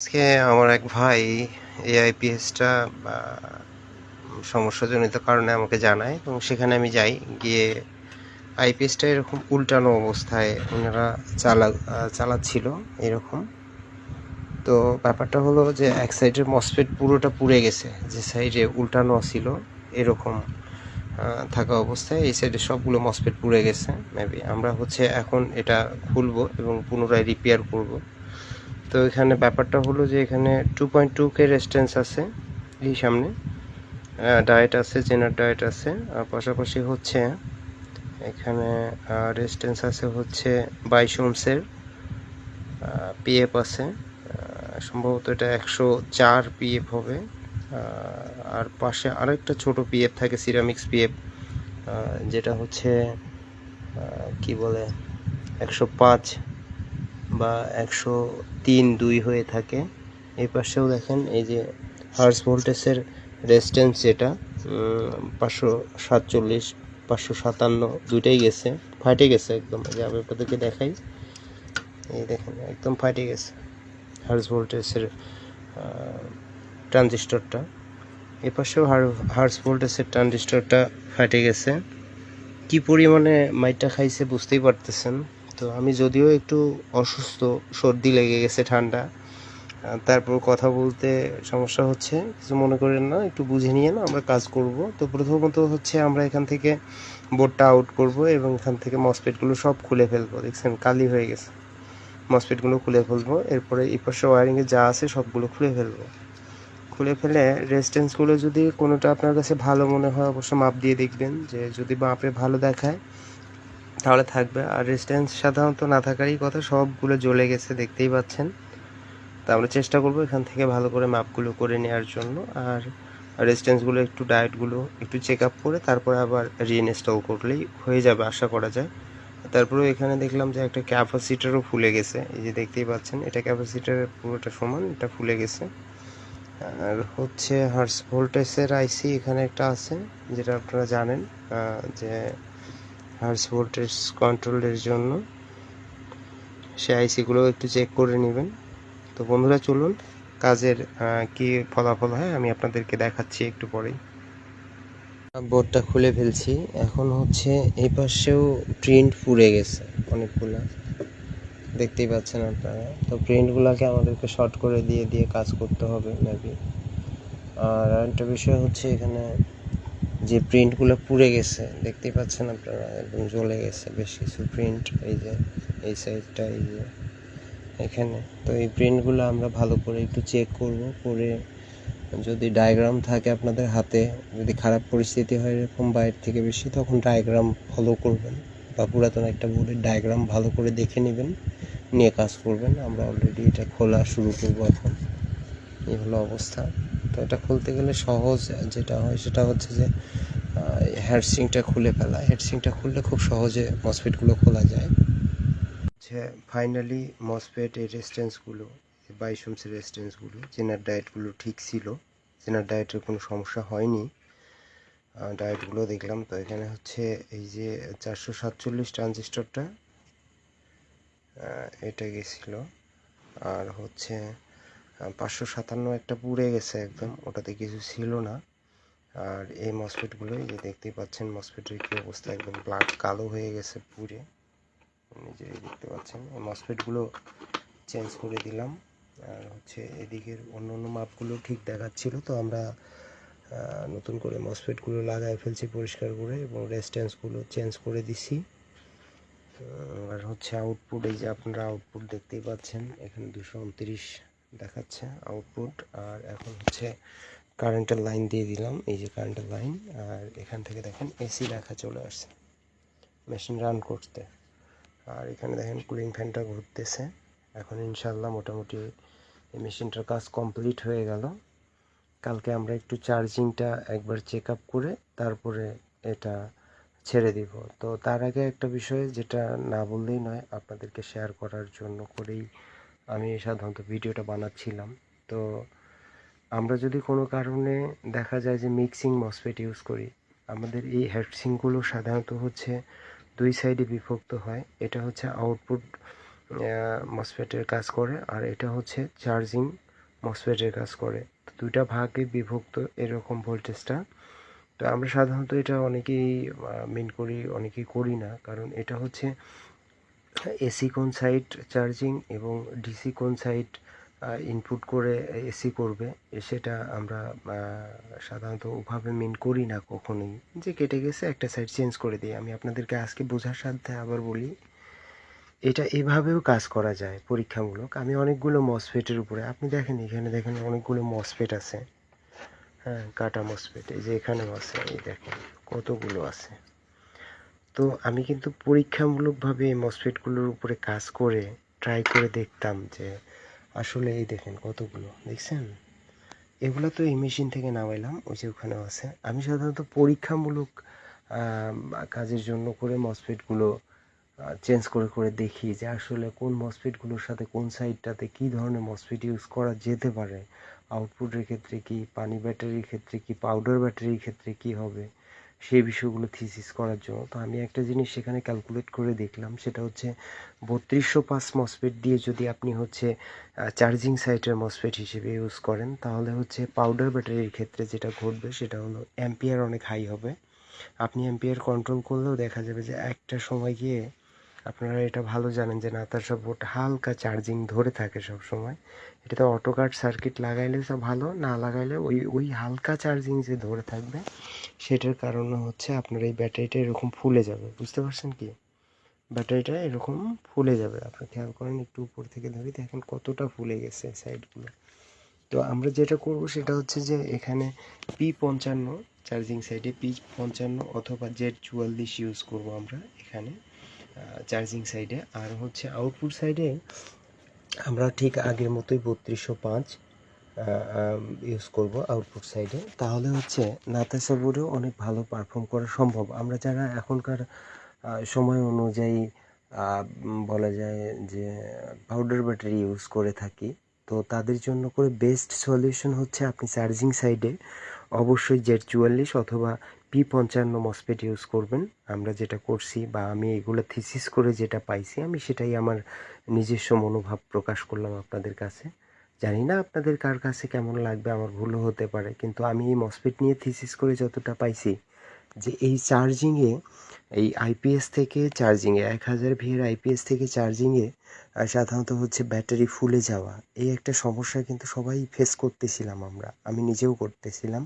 আজকে আমার এক ভাই এই আইপিএসটা সমস্যাজনিত কারণে আমাকে জানায়, এবং সেখানে আমি যাই। গিয়ে আইপিএসটা এরকম উল্টানো অবস্থায় ওনারা চালা, চালাচ্ছিল এরকম। তো ব্যাপারটা হলো যে, এক সাইডের মসফেট পুরোটা পুড়ে গেছে, যে সাইডে উল্টানো ছিল এরকম থাকা অবস্থায়, এই সাইডে সবগুলো মসফেট পুড়ে গেছে মেবি আমরা হচ্ছে এখন এটা খুলবো এবং পুনরায় রিপেয়ার করব। তো এখানে ব্যাপারটা হলো যে এখানে two point two K resistance আছে এই সামনে। ডায়েট আছে জেনার ডায়েট আছে। আর পাশাপাশি হচ্ছে এখানে রেস্টেন্স আছে হচ্ছে বাইশ ওমসের পিএফ আছে। সম্ভবত এটা একশো চার পিএফ হবে। আর পাশে আরেকটা ছোট পিএফ থাকে সিরামিক্স পিএফ যেটা হচ্ছে কি বলে, একশো পাঁচ বা একশো তিন দুই হয়ে থাকে। এই পাশেও দেখেন এই যে হার্স ভোল্টেজের রেজিস্ট্যান্স যেটা পাঁচশো সাতচল্লিশ, পাঁচশো সাতান্ন দুইটাই গেছে, ফাটে গেছে একদম। যে আমি আপনাদেরকে দেখাই। এই দেখেন, একদম ফাটে গেছে হার্স ভোল্টেজের ট্রানজিস্টরটা এ পাশেও হার্স ভোল্টেজের ট্রানজিস্টরটা ফাটে গেছে। কি পরিমাণে মাইটটা খাইছে বুঝতেই পারতেছেন। তো আমি যদিও একটু অসুস্থ, সর্দি লেগে গেছে ঠান্ডা তারপর কথা বলতে সমস্যা হচ্ছে, কিছু মনে করেন না, একটু বুঝে নিয়ে না আমরা কাজ করব। তো প্রথমত হচ্ছে আমরা এখান থেকে বোর্ডটা আউট করব এবং এখান থেকে মসপেটগুলো সব খুলে ফেলব। দেখছেন, কালি হয়ে গেছে। মসপেটগুলো খুলে ফেলব, এরপরে এই পাশে ওয়ারিংয়ে যা আছে সবগুলো খুলে ফেলব। খুলে ফেলে রেজিস্ট্যান্সগুলো যদি কোনোটা আপনার কাছে ভালো মনে হয়, অবশ্য মাপ দিয়ে দেখবেন, যে যদি মাপে ভালো দেখায় তাহলে থাকবে। আর রেজিস্ট্যান্স সাধারণত না থাকারই কথা, সবগুলো জ্বলে গেছে, দেখতেই পাচ্ছেন। তা আমরা চেষ্টা করব এখান থেকে ভালো করে মাপগুলো করে নেওয়ার জন্য। আর রেজিস্ট্যান্সগুলো একটু ডায়েটগুলো একটু চেক আপ করে তারপরে আবার রিইনস্টল করলেই হয়ে যাবে, আশা করা যায়। তারপরে এখানে দেখলাম যে একটা ক্যাপাসিটারও ফুলে গেছে। এই যে দেখতেই পাচ্ছেন, এটা ক্যাপাসিটারের পুরোটা সমান, এটা ফুলে গেছে। আর হচ্ছে হার্স ভোল্টেজের আইসি এখানে একটা আছে, যেটা আপনারা জানেন যে হার্স ভোল্টেজ কন্ট্রোলের জন্য। সে আইসিগুলো একটু চেক করে নেবেন। তো বন্ধুরা, চলুন, কাজের কি ফলাফল হয় আমি আপনাদেরকে দেখাচ্ছি একটু পরেই। বোর্ডটা খুলে ফেলছি। এখন হচ্ছে এই পাশেও প্রিন্ট পুড়ে গেছে অনেকগুলা। দেখতেই পাচ্ছেন আপনারা। তো প্রিন্টগুলোকে আমাদেরকে শর্ট করে দিয়ে দিয়ে কাজ করতে হবে মেবি আর আরেকটা বিষয় হচ্ছে এখানে যে প্রিন্টগুলো পুড়ে গেছে, দেখতেই পাচ্ছেন আপনারা, একদম জ্বলে গেছে, বেশ কিছু প্রিন্ট এই যে, এই সাইডটা এই যে, এখানে। তো এই প্রিন্টগুলো আমরা ভালো করে একটু চেক করব, করে যদি ডায়াগ্রাম থাকে আপনাদের হাতে, যদি খারাপ পরিস্থিতি হয় এরকম বাইরে থেকে বেশি, তখন ডায়াগ্রাম ফলো করবেন বা পুরাতন একটা বোর্ডের ডায়াগ্রাম ভালো করে দেখে নেবেন, নিয়ে কাজ করবেন। আমরা অলরেডি এটা খোলা শুরু করব এখন। এই হলো অবস্থা। তো এটা খুলতে গেলে সহজ যেটা হয় সেটা হচ্ছে যে হেডসিংটা খুলে ফেলা। হেডসিংটা খুললে খুব সহজে মসফেটগুলো খোলা যায়। হচ্ছে ফাইনালি মসফেট এই রেজিস্ট্যান্সগুলো বাইশ ওমসের রেজিস্ট্যান্সগুলো জেনার ডায়েটগুলো ঠিক ছিল জেনার ডায়েটের কোনো সমস্যা হয়নি ডায়েটগুলো দেখলাম। তো এখানে হচ্ছে এই যে চারশো সাতচল্লিশ ট্রানজিস্টরটা এটা গেছিল। আর হচ্ছে পাঁচশো সাতান্ন একটা পুড়ে গেছে একদম, ওটাতে কিছু ছিল না। আর এই মসফেটগুলো, এই যে দেখতেই পাচ্ছেন মসফেটের কী অবস্থা, একদম ব্ল্যাক কালো হয়ে গেছে পুড়ে। নিজেই দেখতে পাচ্ছেন, এই মসফেটগুলো চেঞ্জ করে দিলাম। আর হচ্ছে এদিকের অন্য অন্য মাপগুলো ঠিক দেখাচ্ছিল, তো আমরা নতুন করে মসফেটগুলো লাগাই ফেলছি পরিষ্কার করে এবং রেজিস্ট্যান্সগুলো চেঞ্জ করে দিছি। আর হচ্ছে আউটপুট, এই যে আপনারা আউটপুট দেখতেই পাচ্ছেন, এখানে দুশো উনত্রিশ দেখাচ্ছে আউটপুট আর এখন হচ্ছে কারেন্টের লাইন দিয়ে দিলাম, এই যে কারেন্টের লাইন আর এখান থেকে দেখেন এসি লেখা চলে আসছে মেশিন রান করতে। আর এখানে দেখেন কুলিং ফ্যানটা ঘুরতেছে, এখন ইনশাল্লাহ মোটামুটি এই মেশিনটার কাজ কমপ্লিট হয়ে গেল। কালকে আমরা একটু চার্জিংটা একবার চেক আপ করে তারপরে এটা ছেড়ে দিব। তো তার আগে একটা বিষয় যেটা না বললেই নয়, আপনাদেরকে শেয়ার করার জন্য করেই আমি সাধারণত ভিডিওটা বানাচ্ছিলাম। তো আমরা যদি কোনো কারণে দেখা যায় যে মিক্সিং মসফেট ইউজ করি, আমাদের এই হেডসিংগুলো সাধারণত হচ্ছে দুই সাইডে বিভক্ত হয়। এটা হচ্ছে আউটপুট মসফেটের কাজ করে আর এটা হচ্ছে চার্জিং মসফেটের কাজ করে। তো দুইটা ভাগে বিভক্ত এরকম ভোল্টেজটা তো আমরা সাধারণত এটা অনেকেই মেন করি, অনেকেই করি না। কারণ এটা হচ্ছে এসি কোন সাইড চার্জিং এবং ডিসি কোন সাইড ইনপুট করে এসি করবে সেটা আমরা সাধারণত ওভাবে মেন করি না কখনোই। যে কেটে গেছে একটা সাইড চেঞ্জ করে দিই। আমি আপনাদেরকে আজকে বোঝার সাথে আবার বলি, এটা এভাবেও কাজ করা যায় পরীক্ষামূলক। আমি অনেকগুলো মসফেটের উপরে, আপনি দেখেন এখানে দেখেন অনেকগুলো মসফেট আছে। হ্যাঁ কাটা মসফেট এই যে এখানেও আছে, এই দেখেন কতগুলো আছে। তো আমি কিন্তু পরীক্ষামূলকভাবে এই মসফেটগুলোর উপরে কাজ করে ট্রাই করে দেখতাম যে আসলে এই দেখেন কতগুলো, দেখছেন? এগুলো তো এই মেশিন থেকে নামাইলাম, ওই যে ওখানেও আছে। আমি সাধারণত পরীক্ষামূলক কাজের জন্য করে মসফেটগুলো চেঞ্জ করে করে দেখি যে আসলে কোন মসফেটগুলোর সাথে কোন সাইডটাতে কী ধরনের মসফেট ইউজ করা যেতে পারে। আউটপুটের ক্ষেত্রে কি, পানি ব্যাটারির ক্ষেত্রে কি পাউডার ব্যাটারির ক্ষেত্রে কি হবে? সেই বিষয়গুলো থিসিস করার জন্য। তো আমি একটা জিনিস সেখানে ক্যালকুলেট করে দেখলাম, সেটা হচ্ছে বত্রিশশো পাঁচ মসফেট দিয়ে যদি আপনি হচ্ছে চার্জিং সাইটের মসফেট হিসেবে ইউজ করেন, তাহলে হচ্ছে পাউডার ব্যাটারির ক্ষেত্রে যেটা ঘটবে, সেটা হলো অ্যাম্পিয়ার অনেক হাই হবে। আপনি অ্যাম্পিয়ার কন্ট্রোল করলেও দেখা যাবে যে একটা সময় গিয়ে আপনারা এটা ভালো জানেন যে নাতাশা বোর্ড হালকা চার্জিং ধরে থাকে সব সময়। এটাতে অটো কাট সার্কিট লাগাইলে সব ভালো, না লাগাইলে ওই ওই হালকা চার্জিং যে ধরে থাকবে, সেটার কারণে হচ্ছে আপনার এই ব্যাটারিটা এরকম ফুলে যাবে। বুঝতে পারছেন কি? ব্যাটারিটা এরকম ফুলে যাবে। আপনি খেয়াল করেন একটু উপর থেকে ধরি দেখেন কতটা ফুলে গেছে সাইডগুলো। তো আমরা যেটা করব সেটা হচ্ছে যে এখানে পি পঞ্চান্ন, চার্জিং সাইডে পি পঞ্চান্ন অথবা জেড চুয়াল্লিশ ইউজ করব আমরা এখানে। চার্জিং সাইডে আর হচ্ছে আউটপুট সাইডে আমরা ঠিক আগের মতোই বত্রিশশো পাঁচ ইউজ করব আউটপুট সাইডে তাহলে হচ্ছে নাতাসা বোর্ডেও অনেক ভালো পারফর্ম করা সম্ভব। আমরা যারা এখনকার সময় অনুযায়ী বলা যায় যে পাউডার ব্যাটারি ইউজ করে থাকি, তো তাদের জন্য করে বেস্ট সলিউশন হচ্ছে আপনি চার্জিং সাইডে অবশ্যই জেড চুয়াল্লিশ অথবা পি পঞ্চান্ন মসপেট ইউজ করবেন। আমরা যেটা করছি বা আমি এগুলো থিসিস করে যেটা পাইছি, আমি সেটাই আমার নিজস্ব মনোভাব প্রকাশ করলাম আপনাদের কাছে। জানি না আপনাদের কার কাছে কেমন লাগবে, আমার ভুলও হতে পারে, কিন্তু আমি এই মসপেট নিয়ে থিসিস করে যতটা পাইছি যে এই চার্জিংয়ে, এই আইপিএস থেকে চার্জিংয়ে, এক হাজার ভিএর আইপিএস থেকে চার্জিংয়ে সাধারণত হচ্ছে ব্যাটারি ফুলে যাওয়া। এই একটা সমস্যা কিন্তু সবাই ফেস করতেছিলাম আমরা। আমি নিজেও করতেছিলাম।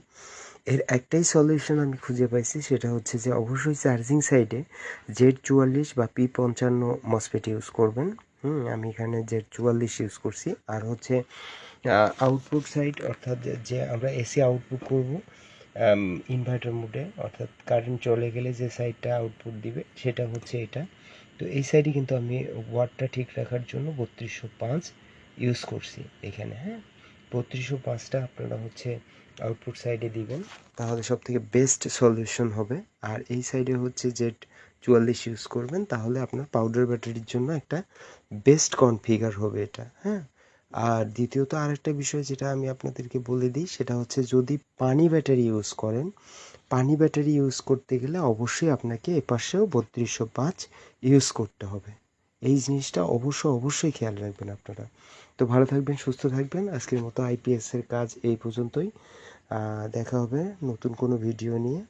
এর একটাই সলিউশন আমি খুঁজে পাইছি, সেটা হচ্ছে যে অবশ্যই চার্জিং সাইডে জেড চুয়াল্লিশ বা পি পঞ্চান্ন মসপেট ইউজ করবেন। হুম, আমি এখানে জেড চুয়াল্লিশ ইউজ করছি। আর হচ্ছে আউটপুট সাইড অর্থাৎ যে আমরা এসি আউটপুট করব ইনভার্টার মোডে অর্থাৎ কারেন্ট চলে গেলে যে সাইডটা আউটপুট দিবে, সেটা হচ্ছে এটা। তো এই সাইডে কিন্তু আমি ওয়াটটা ঠিক রাখার জন্য বত্রিশশো পাঁচ ইউজ করছি এখানে হ্যাঁ? বত্রিশশো পাঁচটা আপনারা হচ্ছে আউটপুট সাইডে দিবেন। তাহলে সব থেকে বেস্ট সলিউশন হবে। আর এই সাইডে হচ্ছে জেড চুয়াল্লিশ ইউজ করবেন, তাহলে আপনার পাউডার ব্যাটারির জন্য একটা বেস্ট কনফিগার হবে এটা হ্যাঁ? আর দ্বিতীয়ত আরেকটা বিষয় যেটা আমি আপনাদেরকে বলে দিই, সেটা হচ্ছে যদি পানি ব্যাটারি ইউজ করেন, পানি ব্যাটারি ইউজ করতে গেলে অবশ্যই আপনাকে এপাশেও বত্রিশশো পাঁচ ইউজ করতে হবে। এই জিনিসটা অবশ্য অবশ্যই খেয়াল রাখবেন আপনারা। তো ভালো থাকবেন, সুস্থ থাকবেন। আজকের মতো আইপিএসের কাজ এই পর্যন্তই। দেখা হবে নতুন কোনো ভিডিও নিয়ে।